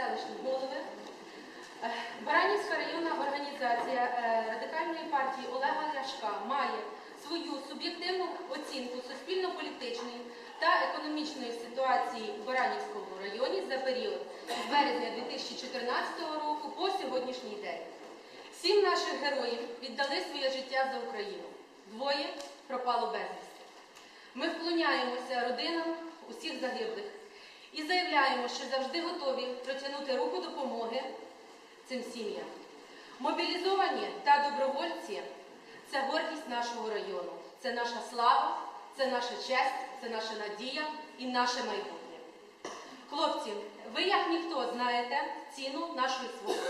селищні голови. Е, Баранівська районна організація е, радикальної партії Олега Ляшка має свою суб'єктивну оцінку суспільно-політичної та економічної ситуації у Баранівському районі за період з березня 2014 року по сьогоднішній день. Сім наших героїв віддали своє життя за Україну. Двоє пропало безвісти. Ми вклоняємося родинам усіх загиблих і заявляємо, що завжди готові протягнути руку допомоги цим сім'ям. Мобілізовані та добровольці це гордість нашого району, це наша слава, це наша честь, це наша надія і наше майбутнє. Хлопці, ви як ніхто знаєте ціну нашої свободи.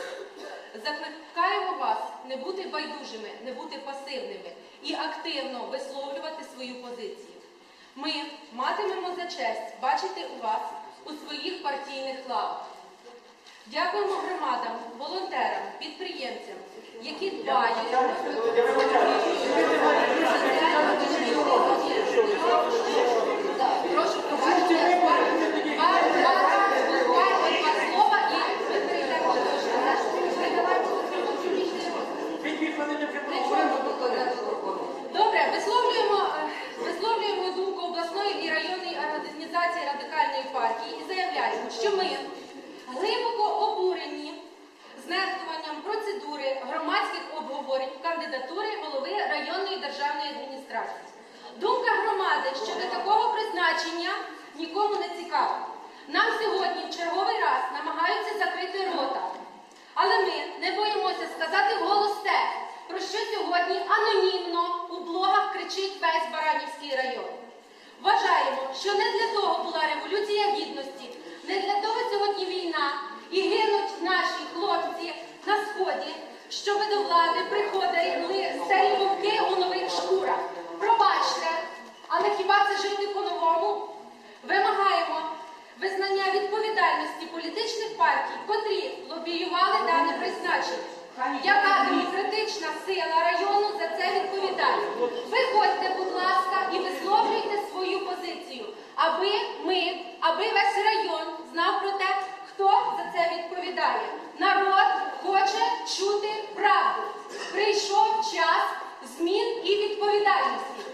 Закликаємо вас не бути байдужими, не бути пасивними і активно висловлювати свою позицію. Ми матимемо за честь бачити у вас у своїх партійних лавах. Дякуємо громадам, волонтерам, підприємцям, які дбають. Кандидатури голови районної державної адміністрації. Думка громади щодо такого призначення нікому не цікава. Нам сьогодні в черговий раз намагаються закрити рота. Але ми не боїмося сказати вголос те, про що сьогодні анонімно у блогах кричить весь Баранівський район. Вважаємо, що не для того була революція гідності, не для того сьогодні війна і сході, щоб до влади приходили старі вовки у нових шкурах. Пробачте, але хіба це жити по-новому? Вимагаємо визнання відповідальності політичних партій, котрі лобіювали дане призначення. Яка демократична сила району за це відповідальна? чути правду. Прийшов час змін і відповідальності.